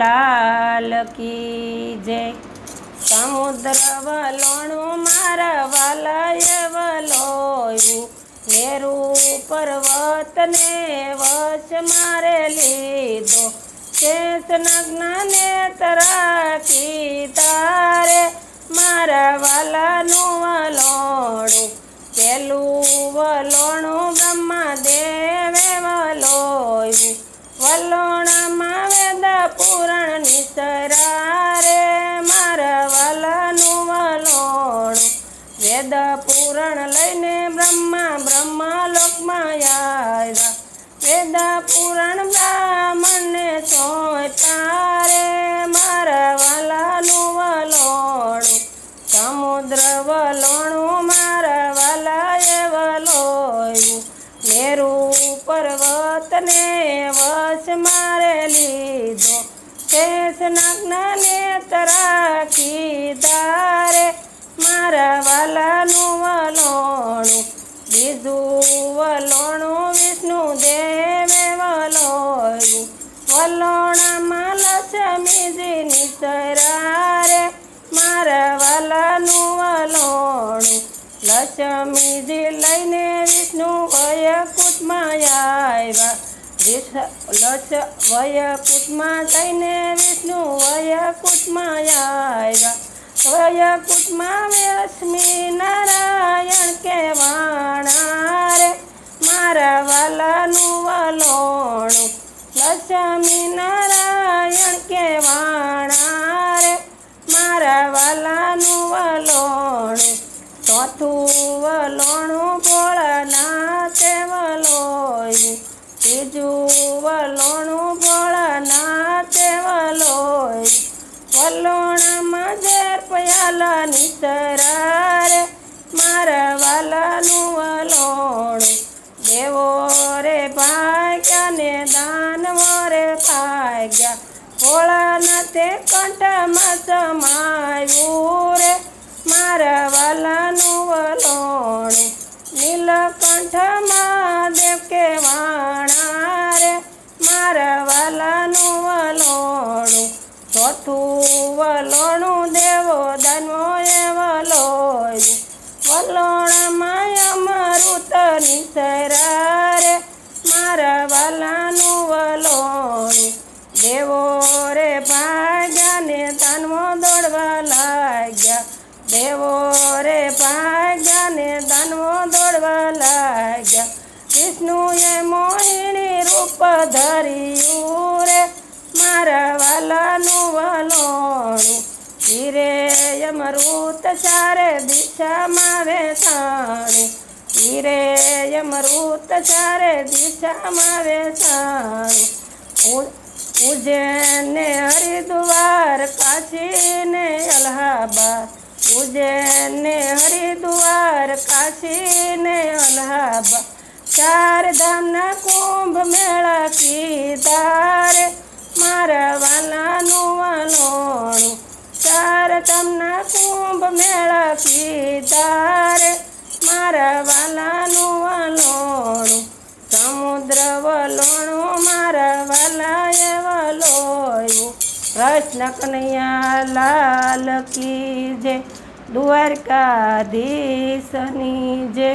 લાલ કી જય સમુદ્ર વલોણું મારા વાલાએ વલોયું. મેરુ પર્વતને વશ મારે લીધો. શેષ નગ્નને તરાકી તારે મારા વાલાનું વલોણું. પેલું વલોણું બ્રહ્મદેવે વલોયું. વલોણ પુરાણ નિસરારે મારા વાલાનું વલોણ. વેદ પૂરણ લઈને બ્રહ્મા બ્રહ્મલોકમાં આવ્યા. વેદ પૂરણ બ્રાહ્મણને સોંપ્યા રે મારા વાલાનું વલોણ. સમુદ્ર વલોણું મારા વાલાએ વલોયું. મેરુ પર્વતને વશ મારે લીધો શેષ નાગને તરાખી તારે મારા વાલાનું વલોણું, બીજું વલોણું વિષ્ણુ દેવે વલોયું વલોણામાં લક્ષ્મીજી નિસરારે મારા વાલાનું વલોણું. લક્ષ્મીજી લઈને વિષ્ણુ વયકુટમાં આવ્યા. વિષ લક્ષ વયકુટમાં થઈને વિષ્ણુ વયકૂટમાં આવ્યા વયકૂટમાં લક્ષ્મી નારાયણ કે રે મારા વાલાનું વલોણું. લક્ષ્મી નારાયણ કે રે મારા વાલાનું વલોણું. ચોથું વલોણું ભોળાનાથે વલોયું. ત્રીજું વલોણું તે વલોય વલોણામાં ઝેર પયાલા નિસરારે મારા વાલાનું વલોણું. દેવો રે ભાગ્યા ને દાનવો રે ભાગ્યા. ભોળાનાથે કંઠમાં સમાયું રે મારા વાલાનું વલોણું. નીલકંઠ મહાદેવ કે વલોણું દેવો દાનવો એ વલોયું વલોણામાં અમૃત નિસરા રે, મારા વાલાનું વલોણું દેવો રે ભાગ્યા ને દાનવો દોડવા લાગ્યા. દેવો રે ભાગ્યા ને દાનવો દોડવા લાગ્યા. વિષ્ણુએ મોહિણી રૂપ ધર્યું રે, મારા વાલાનું વલોણું ધીરે અમૃત ચારે દિશામાં વેચાણું ધીરે અમૃત ચારે દિશામાં વેચાણું ઉજ્જૈન હરિદ્વાર કાશી ને અલ્હાબાદ. ઉજ્જૈન હરિદ્વાર કાશી ને અલ્હાબાદ. ચાર ધામના કુંભ મેળા કી તારે મારા વાલાનું કુંભ મેળા કીધા રે મારા વાલાનું વલોણું, સમુદ્ર વલોણું મારા વાલાએ વલોયું. કૃષ્ણ કનૈયા લાલ કી જે દ્વારકાધીશની જય.